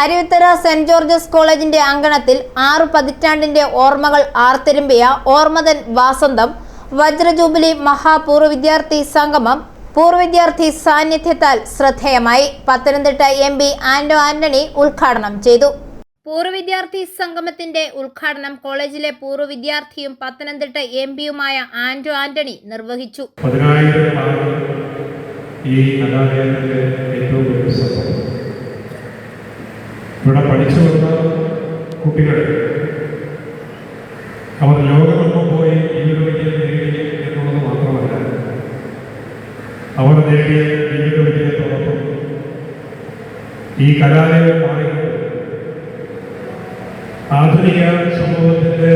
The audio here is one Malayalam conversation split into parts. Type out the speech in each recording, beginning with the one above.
അരുവിത്തറ സെന്റ് ജോർജസ് കോളേജിന്റെ അങ്കണത്തിൽ ആറു പതിറ്റാണ്ടിന്റെ ഓർമ്മകൾ ആർത്തിരുമ്പിയ ഓർമ്മതൻ വാസന്തം വജ്രജൂബിലി മഹാപൂർവ വിദ്യാർത്ഥി സംഗമം പൂർവ വിദ്യാർത്ഥി സാന്നിധ്യത്താൽ ശ്രദ്ധേയമായി. പത്തനംതിട്ട എം പി ആന്റോ ആന്റണി ഉദ്ഘാടനം ചെയ്തു. പൂർവ വിദ്യാർത്ഥി സംഗമത്തിന്റെ ഉദ്ഘാടനം കോളേജിലെ പൂർവ വിദ്യാർത്ഥിയും പത്തനംതിട്ട എം പിയുമായ ആന്റോ ആന്റണി നിർവഹിച്ചു. ഈ ഇവിടെ പഠിച്ചു വന്ന കുട്ടികൾ അവർ ലോകമെങ്ങും പോയി ജീവിത നേടി എന്നുള്ളത് മാത്രമല്ല അവർ നേടിയ ജീവിത ഈ കലാലയം ആധുനിക സമൂഹത്തിന്റെ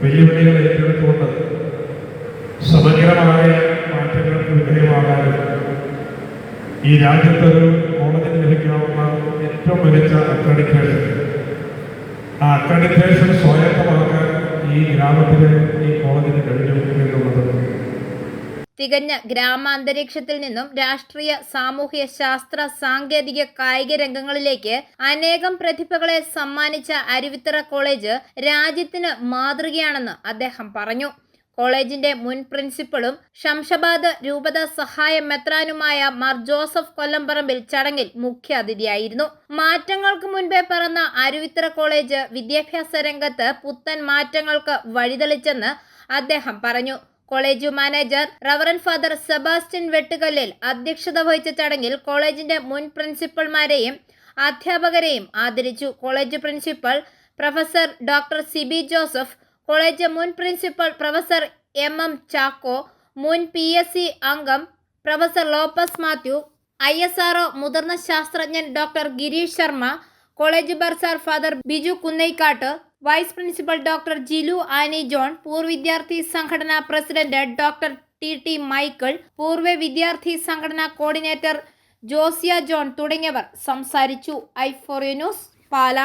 വെല്ലുവിളികൾ ഏറ്റെടുത്തുകൊണ്ട് സമഗ്രമായ മാറ്റങ്ങൾക്ക് വിധേയമാകാനും ഈ രാജ്യത്തൊരു കോളേജിന് ലഭിക്കാവുന്ന ഏറ്റവും മികച്ച അക്രഡിറ്റേഷൻ. ആ അക്രഡിറ്റേഷൻ സ്വായത്തമാക്കാൻ ഈ ഗ്രാമത്തിലെ ഈ കോളേജിന് കഴിഞ്ഞു എന്നുള്ളത്. തികഞ്ഞ ഗ്രാമാന്തരീക്ഷത്തിൽ നിന്നും രാഷ്ട്രീയ സാമൂഹ്യ ശാസ്ത്ര സാങ്കേതിക കായിക രംഗങ്ങളിലേക്ക് അനേകം പ്രതിഭകളെ സമ്മാനിച്ച അരുവിത്തറ കോളേജ് രാജ്യത്തിന് മാതൃകയാണെന്ന് അദ്ദേഹം പറഞ്ഞു. കോളേജിന്റെ മുൻ പ്രിൻസിപ്പളും ഷംഷബാദ് രൂപത സഹായ മെത്രാനുമായ മാർ ജോസഫ് കൊല്ലംപറമ്പിൽ ചടങ്ങിൽ മുഖ്യാതിഥിയായിരുന്നു. മാറ്റങ്ങൾക്ക് മുൻപേ പറന്ന അരുവിത്ര കോളേജ് വിദ്യാഭ്യാസ രംഗത്ത് പുത്തൻ മാറ്റങ്ങൾക്ക് വഴിതെളിച്ചെന്ന് അദ്ദേഹം പറഞ്ഞു. College manager reverend father Sebastian Vettukallil അധ്യക്ഷത വഹിച്ച ചടങ്ങിൽ കോളേജിന്റെ മുൻ പ്രിൻസിപ്പൽമാരെയും അധ്യാപകരെയും ആദരിച്ചു. College principal professor doctor Siby Joseph college മുൻ principal professor M M Chacko മുൻ പി എസ് സി അംഗം professor Lopez Mathew I S R O മുതിർന്ന ശാസ്ത്രജ്ഞൻ doctor Girish Sharma college bursar father Biju Kunnaikkattu vice principal doctor Jilu Annie John പൂർവ വിദ്യാർത്ഥി സംഘടനാ president doctor T T Michael പൂർവ വിദ്യാർത്ഥി സംഘടനാ കോർഡിനേറ്റർ ജോസിയ ജോൺ തുടങ്ങിയവർ സംസാരിച്ചു. I four news Pala.